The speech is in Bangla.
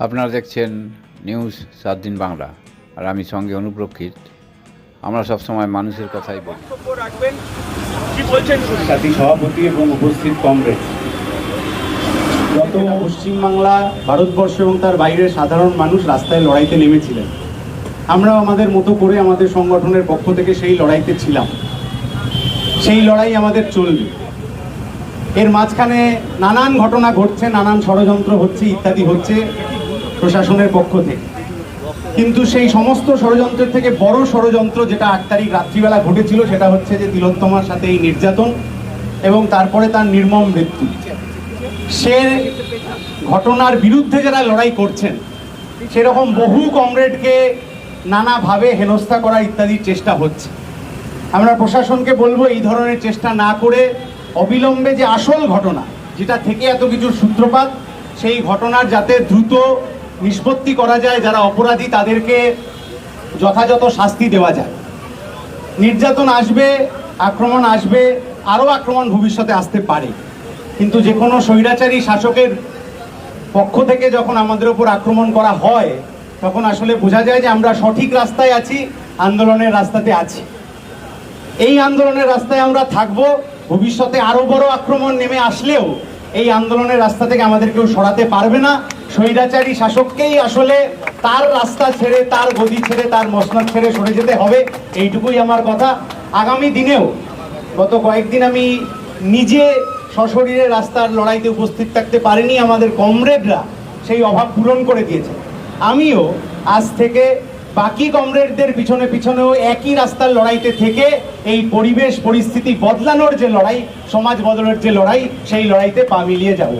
আপনারা দেখছেন নিউজ সাত দিন বাংলা আর আমি সঙ্গে অনুপ্রক্ষিত। আমরা সবসময় মানুষের কথাই বলি। রাখবেন। কি বলছেন? সাথী সভাপতি এবং উপস্থিত কংগ্রেস। গত পশ্চিমবাংলা ভারতবর্ষ এবং তার বাইরের সাধারণ মানুষ রাস্তায় লড়াইতে নেমেছিলেন। আমরাও আমাদের মতো করে আমাদের সংগঠনের পক্ষ থেকে সেই লড়াইতে ছিলাম। সেই লড়াই আমাদের চলবে। এর মাঝখানে নানান ঘটনা ঘটছে নানান ষড়যন্ত্র হচ্ছে ইত্যাদি হচ্ছে। প্রশাসনের পক্ষ থেকে। কিন্তু সেই সমস্ত ষড়যন্ত্রের থেকে বড় ষড়যন্ত্র যেটা আট তারিখ রাত্রিবেলা ঘটেছিল, সেটা হচ্ছে যে তিলোত্তমার সাথে এই নির্যাতন এবং তারপরে তার নির্মম মৃত্যু। সে ঘটনার বিরুদ্ধে যারা লড়াই করছেন, সেরকম বহু কমরেডকে নানাভাবে হেনস্থা করা ইত্যাদির চেষ্টা হচ্ছে। আমরা প্রশাসনকে বলব এই ধরনের চেষ্টা না করে অবিলম্বে যে আসল ঘটনা, যেটা থেকে এত কিছুর সূত্রপাত, সেই ঘটনার যাতে দ্রুত নিষ্পত্তি করা যায়, যারা অপরাধী তাদেরকে যথাযথ শাস্তি দেওয়া যায়। নির্যাতন আসবে, আক্রমণ আসবে, আরও আক্রমণ ভবিষ্যতে আসতে পারে। কিন্তু যে কোনো স্বৈরাচারী শাসকের পক্ষ থেকে যখন আমাদের উপর আক্রমণ করা হয়, তখন আসলে বোঝা যায় যে আমরা সঠিক রাস্তায় আছি, আন্দোলনের রাস্তাতে আছি। এই আন্দোলনের রাস্তায় আমরা থাকব, ভবিষ্যতে আরও বড় আক্রমণ নেমে আসলেও এই আন্দোলনের রাস্তা থেকে আমাদের কেউ সরাতে পারবে না। স্বৈরাচারী শাসককেই আসলে তার রাস্তা ছেড়ে, তার গদি ছেড়ে, তার মসনদ ছেড়ে সরে যেতে হবে, এইটুকুই আমার কথা। আগামী দিনেও গত কয়েকদিন আমি নিজে সশরীরে রাস্তার লড়াইতে উপস্থিত থাকতে পারিনি, আমাদের কমরেডরা সেই অভাব পূরণ করে দিয়েছে। আমিও আজ থেকে বাকি কমরেডদের পিছনে পিছনেও একই রাস্তার লড়াইতে থেকে এই পরিবেশ পরিস্থিতি বদলানোর যে লড়াই, সমাজ বদলের যে লড়াই, সেই লড়াইতে পা মিলিয়ে যাব।